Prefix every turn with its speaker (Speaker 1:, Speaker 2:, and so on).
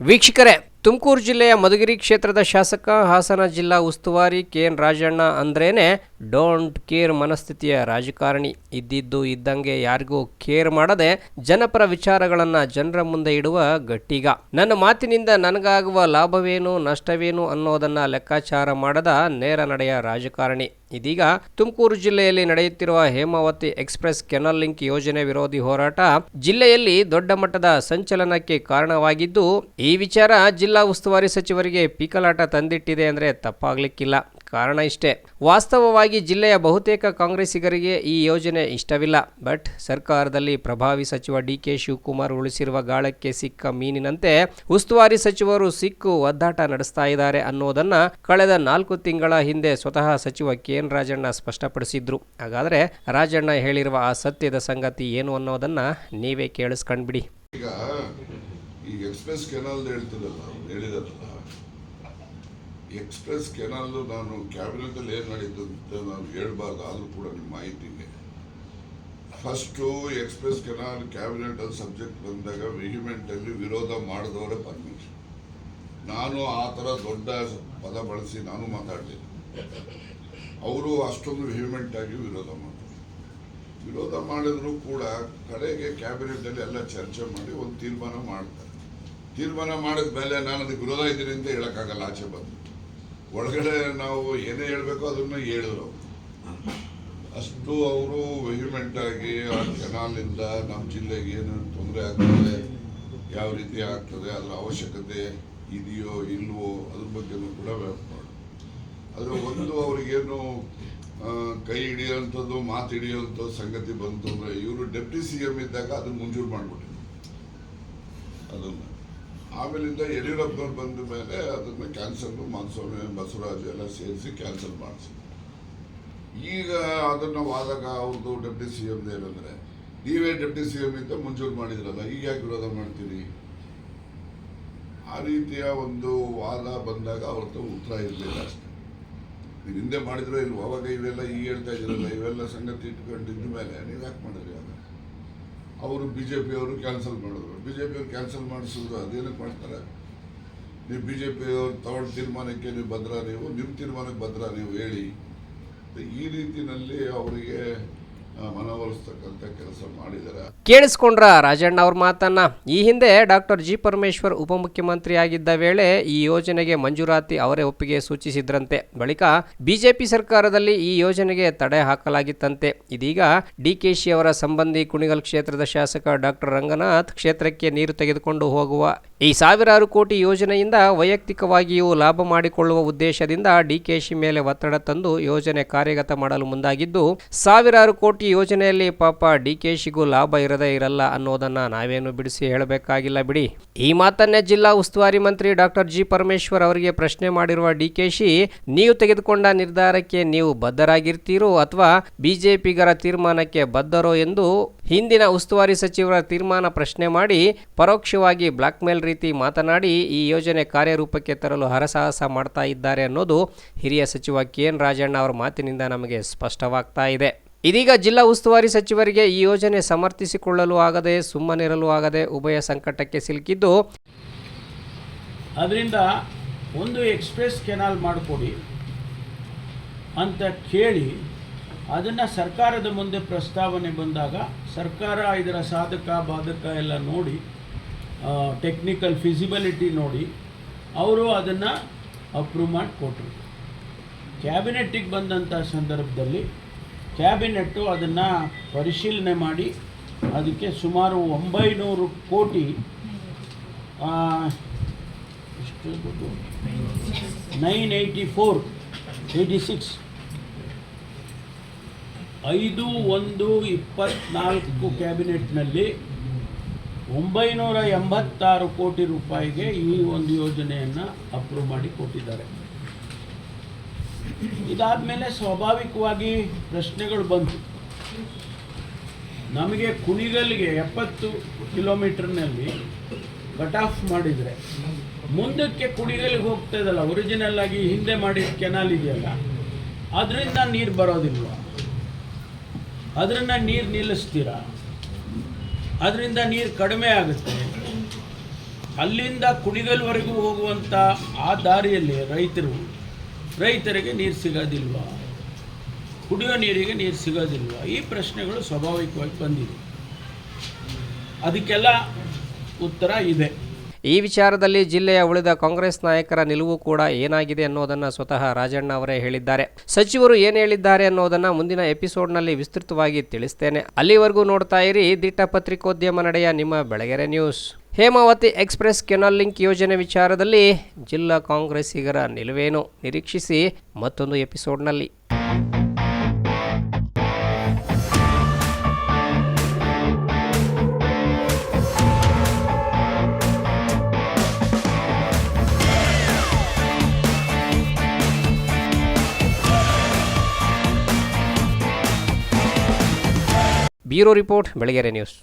Speaker 1: ವೀಕ್ಷಕರೇ, ತುಮಕೂರು ಜಿಲ್ಲೆಯ ಮಧುಗಿರಿ ಕ್ಷೇತ್ರದ ಶಾಸಕ ಹಾಸನ ಜಿಲ್ಲಾ ಉಸ್ತುವಾರಿ ಕೆ ಎನ್ ರಾಜಣ್ಣ ಅಂದ್ರೇನೆ, ಡೋಂಟ್ ಕೇರ್ ಮನಸ್ಥಿತಿಯ ರಾಜಕಾರಣಿ ಇದ್ದಿದ್ದು ಇದ್ದಂಗೆ ಯಾರಿಗೂ ಕೇರ್ ಮಾಡದೆ ಜನಪರ ವಿಚಾರಗಳನ್ನು ಜನರ ಮುಂದೆ ಇಡುವ ಗಟ್ಟಿಗ. ನನ್ನ ಮಾತಿನಿಂದ ನನಗಾಗುವ ಲಾಭವೇನು, ನಷ್ಟವೇನು ಅನ್ನೋದನ್ನ ಲೆಕ್ಕಾಚಾರ ಮಾಡದ ನೇರ ನಡೆಯ ರಾಜಕಾರಣಿ. ಇದೀಗ ತುಮಕೂರು ಜಿಲ್ಲೆಯಲ್ಲಿ ನಡೆಯುತ್ತಿರುವ ಹೇಮಾವತಿ ಎಕ್ಸ್ಪ್ರೆಸ್ ಕೆನಲ್ ಲಿಂಕ್ ಯೋಜನೆ ವಿರೋಧಿ ಹೋರಾಟ ಜಿಲ್ಲೆಯಲ್ಲಿ ದೊಡ್ಡ ಮಟ್ಟದ ಸಂಚಲನಕ್ಕೆ ಕಾರಣವಾಗಿದ್ದು, ಈ ವಿಚಾರ ಜಿಲ್ಲಾ ಉಸ್ತುವಾರಿ ಸಚಿವರಿಗೆ ಪೀಕಲಾಟ ತಂದಿಟ್ಟಿದೆ ಅಂದ್ರೆ ತಪ್ಪಾಗ್ಲಿಕ್ಕಿಲ್ಲ. ಕಾರಣ ಇಷ್ಟೇ. ವಾಸ್ತವವಾಗಿ ಜಿಲ್ಲೆಯ ಬಹುತೇಕ ಕಾಂಗ್ರೆಸ್ಸಿಗರಿಗೆ ಈ ಯೋಜನೆ ಇಷ್ಟವಿಲ್ಲ. ಬಟ್ ಸರ್ಕಾರದಲ್ಲಿ ಪ್ರಭಾವಿ ಸಚಿವ ಡಿ ಕೆ ಶಿವಕುಮಾರ್ ಉಳಿಸಿರುವ ಗಾಳಕ್ಕೆ ಸಿಕ್ಕ ಮೀನಿನಂತೆ ಉಸ್ತುವಾರಿ ಸಚಿವರು ಸಿಕ್ಕು ಒದ್ದಾಟ ನಡೆಸ್ತಾ ಇದ್ದಾರೆ ಅನ್ನೋದನ್ನ ಕಳೆದ ನಾಲ್ಕು ತಿಂಗಳ ಹಿಂದೆ ಸ್ವತಃ ಸಚಿವ ಕೆ ಎನ್ ರಾಜಣ್ಣ ಸ್ಪಷ್ಟಪಡಿಸಿದ್ರು. ಹಾಗಾದ್ರೆ ರಾಜಣ್ಣ ಹೇಳಿರುವ ಆ ಸತ್ಯದ ಸಂಗತಿ ಏನು ಅನ್ನೋದನ್ನ ನೀವೇ ಕೇಳಿಸ್ಕೊಂಡ್ಬಿಡಿ.
Speaker 2: ಈಗ ಈ ಎಕ್ಸ್ಪ್ರೆಸ್ ಕೆನಾಲ್ ಎಕ್ಸ್ಪ್ರೆಸ್ ಕೆನಾಲ್ ನಾನು ಕ್ಯಾಬಿನೆಟಲ್ಲಿ ಏನು ನಡೀತು ಅಂತ ನಾನು ಹೇಳ್ಬಾರ್ದು, ಆದರೂ ಕೂಡ ನಿಮ್ಮ ಮಾಹಿತಿಗೆ. First express canal cabinet subject ಬಂದಾಗ ವೆಹಿಮೆಂಟ್ ಅಲ್ಲಿ ವಿರೋಧ ಮಾಡಿದವರೇ ಪರ್ಮಿಷನ್ ನಾನು ಆ ಥರ ದೊಡ್ಡ ಪದ ಬಳಸಿ ನಾನು ಮಾತಾಡಲಿಲ್ಲ ಅವರು ಅಷ್ಟೊಂದು ವೆಹಿಮೆಂಟ್ ಆಗಿ ವಿರೋಧ ಮಾಡ್ತಾರೆ. ವಿರೋಧ ಮಾಡಿದರೂ ಕೂಡ ಕಡೆಗೆ ಕ್ಯಾಬಿನೆಟ್ ಅಲ್ಲಿ ಎಲ್ಲ ಚರ್ಚೆ ಮಾಡಿ ಒಂದು ತೀರ್ಮಾನ ಮಾಡ್ತಾರೆ. ತೀರ್ಮಾನ ಮಾಡಿದ ಮೇಲೆ ನಾನು ಅದಕ್ಕೆ ವಿರೋಧ ಇದ್ದೀನಿ ಅಂತ ಹೇಳೋಕ್ಕಾಗಲ್ಲ, ಆಚೆ ಬಂದು ಒಳಗಡೆ ನಾವು ಏನೇ ಹೇಳಬೇಕು ಅದನ್ನ ಹೇಳಿದ್ರು. ಅಷ್ಟು ಅವರು ವೆಹಿಮೆಂಟ್ ಆಗಿ ಆ ಕೆನಾಲಿಂದ ನಮ್ಮ ಜಿಲ್ಲೆಗೆ ಏನು ತೊಂದರೆ ಆಗ್ತದೆ, ಯಾವ ರೀತಿ ಆಗ್ತದೆ, ಅದರ ಅವಶ್ಯಕತೆ ಇದೆಯೋ ಇಲ್ವೋ ಅದ್ರ ಬಗ್ಗೆನೂ ಕೂಡ ವ್ಯಾಪಾರ ಆದರೆ ಒಂದು ಅವ್ರಿಗೇನು ಕೈ ಹಿಡಿಯೋಂಥದ್ದು ಮಾತು ಹಿಡಿಯೋಂಥ ಸಂಗತಿ ಬಂತು ಅಂದರೆ ಇವರು ಡೆಪ್ಟಿ ಸಿ ಎಂ ಇದ್ದಾಗ ಅದನ್ನ ಮಂಜೂರು ಮಾಡಿಬಿಟ್ಟಿದ್ರು ಅದನ್ನು. ಆಮೇಲಿಂದ ಯಡಿಯೂರಪ್ಪನವ್ರು ಬಂದ ಮೇಲೆ ಅದನ್ನು ಕ್ಯಾನ್ಸಲ್ ಮಾನ್ಸೂನ್ ಬಸವರಾಜ್ ಎಲ್ಲ ಸೇರಿಸಿ ಕ್ಯಾನ್ಸಲ್ ಮಾಡಿಸಿ ಈಗ ಅದನ್ನು ವಾದಾಗ ಅವ್ರದ್ದು ಡೆಪ್ಟಿ ಸಿ ಎಂ ಏನಂದರೆ ನೀವೇ ಡೆಪ್ಟಿ ಸಿ ಎಂ ಇದ್ದ ಮಂಜೂರು ಮಾಡಿದ್ರಲ್ಲ, ಈಗ ಯಾಕೆ ವಿರೋಧ ಮಾಡ್ತೀರಿ? ಆ ರೀತಿಯ ಒಂದು ವಾದ ಬಂದಾಗ ಅವ್ರದ್ದು ಉತ್ತರ ಇರಲಿಲ್ಲ ಅಷ್ಟೇ. ಹಿಂದೆ ಮಾಡಿದ್ರೆ ಇಲ್ವೋ? ಅವಾಗ ಇವೆಲ್ಲ ಈಗ ಹೇಳ್ತಾ ಇದ್ರಲ್ಲ, ಇವೆಲ್ಲ ಸಂಗತಿ ಇಟ್ಕೊಂಡಿದ್ದ ಮೇಲೆ ನೀವು ಯಾಕೆ ಮಾಡಿದ್ರಿ ಆಗ ಅವರು ಬಿ ಜೆ ಪಿಯವರು ಕ್ಯಾನ್ಸಲ್ ಮಾಡಿದ್ರು. ಬಿ ಜೆ ಕ್ಯಾನ್ಸಲ್ ಮಾಡಿಸಿದ್ರು ಅದೇನಕ್ಕೆ ಮಾಡ್ತಾರೆ? ನೀವು ಬಿ ಜೆ ಪಿಯವ್ರು ತಗೊಂಡ ತೀರ್ಮಾನಕ್ಕೆ ನೀವು ಭದ್ರ ನೀವು, ನಿಮ್ಮ ತೀರ್ಮಾನಕ್ಕೆ ಭದ್ರ ನೀವು ಹೇಳಿ. ಈ ರೀತಿಯಲ್ಲಿ ಅವರಿಗೆ ಮನವೊಲಿಸ್ತಕ್ಕಂಥ ಕೆಲಸ
Speaker 1: ಕೇಳಿಸ್ಕೊಂಡ್ರ ರಾಜಣ್ಣ ಅವ್ರ ಮಾತನ್ನ. ಈ ಹಿಂದೆ ಡಾಕ್ಟರ್ ಜಿ ಪರಮೇಶ್ವರ್ ಉಪಮುಖ್ಯಮಂತ್ರಿ ಆಗಿದ್ದ ವೇಳೆ ಈ ಯೋಜನೆಗೆ ಮಂಜೂರಾತಿ ಅವರೇ ಒಪ್ಪಿಗೆ ಸೂಚಿಸಿದ್ರಂತೆ. ಬಳಿಕ ಬಿಜೆಪಿ ಸರ್ಕಾರದಲ್ಲಿ ಈ ಯೋಜನೆಗೆ ತಡೆ ಹಾಕಲಾಗಿತ್ತಂತೆ. ಇದೀಗ ಡಿಕೆಶಿ ಅವರ ಸಂಬಂಧಿ ಕುಣಿಗಲ್ ಕ್ಷೇತ್ರದ ಶಾಸಕ ಡಾಕ್ಟರ್ ರಂಗನಾಥ್ ಕ್ಷೇತ್ರಕ್ಕೆ ನೀರು ತೆಗೆದುಕೊಂಡು ಹೋಗುವ. ಈ ಸಾವಿರಾರು ಕೋಟಿ ಯೋಜನೆಯಿಂದ ವೈಯಕ್ತಿಕವಾಗಿಯೂ ಲಾಭ ಮಾಡಿಕೊಳ್ಳುವ ಉದ್ದೇಶದಿಂದ ಡಿಕೆಶಿ ಮೇಲೆ ಒತ್ತಡ ತಂದು ಯೋಜನೆ ಕಾರ್ಯಗತ ಮಾಡಲು ಮುಂದಾಗಿದ್ದು, ಸಾವಿರಾರು ಕೋಟಿ ಯೋಜನೆಯಲ್ಲಿ ಪಾಪ ಡಿಕೆಶಿಗೂ ಲಾಭ ಇರದೇ ಇರಲ್ಲ ಅನ್ನೋದನ್ನ ನಾವೇನು ಬಿಡಿಸಿ ಹೇಳಬೇಕಾಗಿಲ್ಲ ಬಿಡಿ. ಈ ಮಾತನ್ನೇ ಜಿಲ್ಲಾ ಉಸ್ತುವಾರಿ ಮಂತ್ರಿ ಡಾಕ್ಟರ್ ಜಿ ಪರಮೇಶ್ವರ್ ಅವರಿಗೆ ಪ್ರಶ್ನೆ ಮಾಡಿರುವ ಡಿಕೆಶಿ ನೀವು ತೆಗೆದುಕೊಂಡ ನಿರ್ಧಾರಕ್ಕೆ ನೀವು ಬದ್ಧರಾಗಿರ್ತೀರೋ ಅಥವಾ ಬಿಜೆಪಿಗರ ತೀರ್ಮಾನಕ್ಕೆ ಬದ್ಧರೋ ಎಂದು ಹಿಂದಿನ ಉಸ್ತುವಾರಿ ಸಚಿವರ ತೀರ್ಮಾನ ಪ್ರಶ್ನೆ ಮಾಡಿ ಪರೋಕ್ಷವಾಗಿ ಬ್ಲಾಕ್ ರೀತಿ ಮಾತನಾಡಿ ಈ ಯೋಜನೆ ಕಾರ್ಯರೂಪಕ್ಕೆ ತರಲು ಹರಸಾಹಸ ಮಾಡ್ತಾ ಇದ್ದಾರೆ ಅನ್ನೋದು ಹಿರಿಯ ಸಚಿವ ಕೆ ಎನ್ ರಾಜಣ್ಣ ಅವರ ಮಾತಿನಿಂದ ನಮಗೆ ಸ್ಪಷ್ಟವಾಗ್ತಾ ಇದೆ. ಇದೀಗ ಜಿಲ್ಲಾ ಉಸ್ತುವಾರಿ ಸಚಿವರಿಗೆ ಈ ಯೋಜನೆ ಸಮರ್ಥಿಸಿಕೊಳ್ಳಲು ಆಗದೆ ಸುಮ್ಮನಿರಲು ಆಗದೆ ಉಭಯ ಸಂಕಟಕ್ಕೆ ಸಿಲುಕಿದ್ದು.
Speaker 3: ಅದರಿಂದ ಒಂದು ಎಕ್ಸ್ಪ್ರೆಸ್ ಕೆನಾಲ್ ಮಾಡಿಕೊಡಿ ಅಂತ ಕೇಳಿ ಅದನ್ನು ಸರ್ಕಾರದ ಮುಂದೆ ಪ್ರಸ್ತಾವನೆ ಬಂದಾಗ ಸರ್ಕಾರ ಇದರ ಸಾಧಕ, ಬಾಧಕ ಎಲ್ಲ ನೋಡಿ ಟೆಕ್ನಿಕಲ್ ಫಿಸಿಬಿಲಿಟಿ ನೋಡಿ ಅವರು ಅದನ್ನು ಅಪ್ರೂವ್ ಮಾಡಿ ಕೊಟ್ಟರು ಕ್ಯಾಬಿನೆಟ್ಟಿಗೆ ಬಂದಂಥ ಸಂದರ್ಭದಲ್ಲಿ ಕ್ಯಾಬಿನೆಟ್ಟು ಅದನ್ನು ಪರಿಶೀಲನೆ ಮಾಡಿ ಅದಕ್ಕೆ ಸುಮಾರು ಒಂಬೈನೂರು ಕೋಟಿ ಎಷ್ಟು nine eighty four, eighty six. ಐದು, ಒಂದು, ಇಪ್ಪತ್ನಾಲ್ಕು ಕ್ಯಾಬಿನೆಟ್ನಲ್ಲಿ ಒಂಬೈನೂರ ಎಂಬತ್ತಾರು ಕೋಟಿ ರೂಪಾಯಿಗೆ ಈ ಒಂದು ಯೋಜನೆಯನ್ನು ಅಪ್ರೂವ್ ಮಾಡಿ ಕೊಟ್ಟಿದ್ದಾರೆ. ಇದಾದಮೇಲೆ ಸ್ವಾಭಾವಿಕವಾಗಿ ಪ್ರಶ್ನೆಗಳು ಬಂತು. ನಮಗೆ ಕುಣಿಗಲ್ಗೆ ಎಪ್ಪತ್ತು ಕಿಲೋಮೀಟರ್ನಲ್ಲಿ ಕಟ್ ಆಫ್ ಮಾಡಿದರೆ, ಮುಂದಕ್ಕೆ ಕುಣಿಗಲ್ಗೆ ಹೋಗ್ತದಲ್ಲ ಒರಿಜಿನಲ್ ಆಗಿ ಹಿಂದೆ ಮಾಡಿದ ಕೆನಾಲ್ ಇದೆಯಲ್ಲ, ಅದರಿಂದ ನೀರು ಬರೋದಿಲ್ವ? ಅದರಿಂದ ನೀರು ನಿಲ್ಲಿಸ್ತೀರ? ಅದರಿಂದ ನೀರು ಕಡಿಮೆ ಆಗುತ್ತೆ. ಅಲ್ಲಿಂದ ಕುಣಿಗಲ್ವರೆಗೂ ಹೋಗುವಂಥ ಆ ದಾರಿಯಲ್ಲಿ ರೈತರು ರೈತರಿಗೆ ನೀರು ಸಿಗೋದಿಲ್ವಾ? ಕುಡಿಯೋ ನೀರಿಗೆ ನೀರು ಸಿಗೋದಿಲ್ವ? ಈ ಪ್ರಶ್ನೆಗಳು ಸ್ವಾಭಾವಿಕವಾಗಿ ಬಂದಿದೆ. ಅದಕ್ಕೆಲ್ಲ ಉತ್ತರ ಇದೆ.
Speaker 1: ಈ ವಿಚಾರದಲ್ಲಿ ಜಿಲ್ಲೆಯ ಉಳಿದ ಕಾಂಗ್ರೆಸ್ ನಾಯಕರ ನಿಲುವು ಕೂಡ ಏನಾಗಿದೆ ಅನ್ನೋದನ್ನು ಸ್ವತಃ ರಾಜಣ್ಣ ಅವರೇ ಹೇಳಿದ್ದಾರೆ. ಸಚಿವರು ಏನು ಹೇಳಿದ್ದಾರೆ ಅನ್ನೋದನ್ನು ಮುಂದಿನ ಎಪಿಸೋಡ್ನಲ್ಲಿ ವಿಸ್ತೃತವಾಗಿ ತಿಳಿಸ್ತೇನೆ. ಅಲ್ಲಿವರೆಗೂ ನೋಡ್ತಾ ಇರಿ ದಿಟ್ಟ ಪತ್ರಿಕೋದ್ಯಮ ನಡೆಯ ನಿಮ್ಮ Belagere news. Hemavathi express canal link ಯೋಜನೆ ವಿಚಾರದಲ್ಲಿ ಜಿಲ್ಲಾ ಕಾಂಗ್ರೆಸ್ಸಿಗರ ನಿಲುವೇನು ನಿರೀಕ್ಷಿಸಿ ಮತ್ತೊಂದು ಎಪಿಸೋಡ್ನಲ್ಲಿ. Bureau report, Belagere news.